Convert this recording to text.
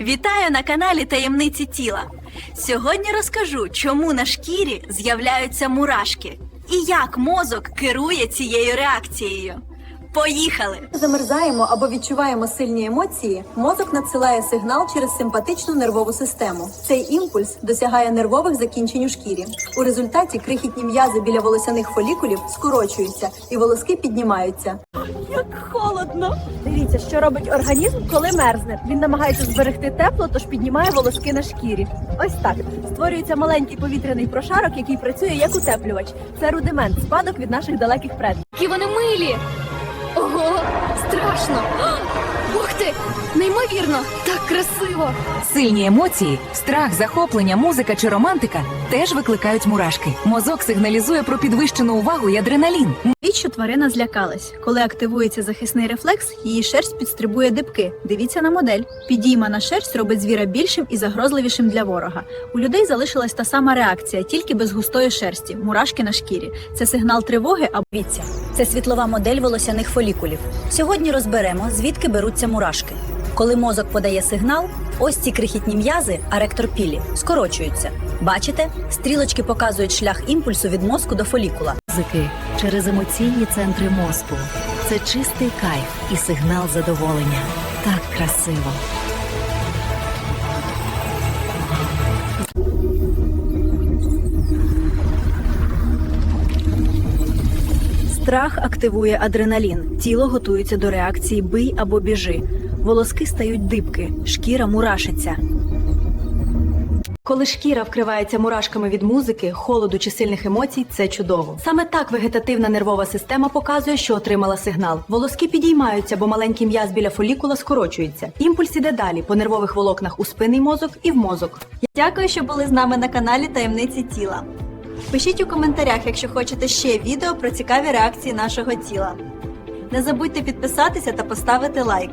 Вітаю на каналі Таємниці тіла. Сьогодні розкажу, чому на шкірі з'являються мурашки і як мозок керує цією реакцією. Поїхали! замерзаємо або відчуваємо сильні емоції, мозок надсилає сигнал через симпатичну нервову систему. Цей імпульс досягає нервових закінчень у шкірі. У результаті крихітні м'язи біля волосяних фолікулів скорочуються і волоски піднімаються. Як холодно. Дивіться, що робить організм, коли мерзне. Він намагається зберегти тепло, тож піднімає волоски на шкірі. Ось так створюється маленький повітряний прошарок, який працює як утеплювач. Це рудимент, спадок від наших далеких предків. Які вони милі! Ого, страшно! Ух ти! Неймовірно! Так красиво! Сильні емоції, страх, захоплення, музика чи романтика теж викликають мурашки. Мозок сигналізує про підвищену увагу і адреналін. Що тварина злякалась. Коли активується захисний рефлекс, її шерсть підстрибує дибки. Дивіться на модель. Підіймана шерсть робить звіра більшим і загрозливішим для ворога. У людей залишилась та сама реакція, тільки без густої шерсті, мурашки на шкірі. Це сигнал тривоги або Дивіться, це світлова модель волосяних фолікулів. Сьогодні розберемо, звідки беруться мурашки. Коли мозок подає сигнал, ось ці крихітні м'язи, а пілі, скорочуються. Бачите, стрілочки показують шлях імпульсу від мозку до фолікула. Музики через емоційні центри мозку. Це чистий кайф і сигнал задоволення. Так красиво. Страх активує адреналін, тіло готується до реакції бий або біжи. Волоски стають дибки, шкіра мурашиться. Коли шкіра вкривається мурашками від музики, холоду чи сильних емоцій, це чудово. Саме так вегетативна нервова система показує, що отримала сигнал. Волоски підіймаються, бо маленький м'яз біля фолікула скорочується. Імпульс іде далі по нервових волокнах у спинний мозок і в мозок. Дякую, що були з нами на каналі Таємниці тіла. Пишіть у коментарях, якщо хочете ще відео про цікаві реакції нашого тіла. Не забудьте підписатися та поставити лайк.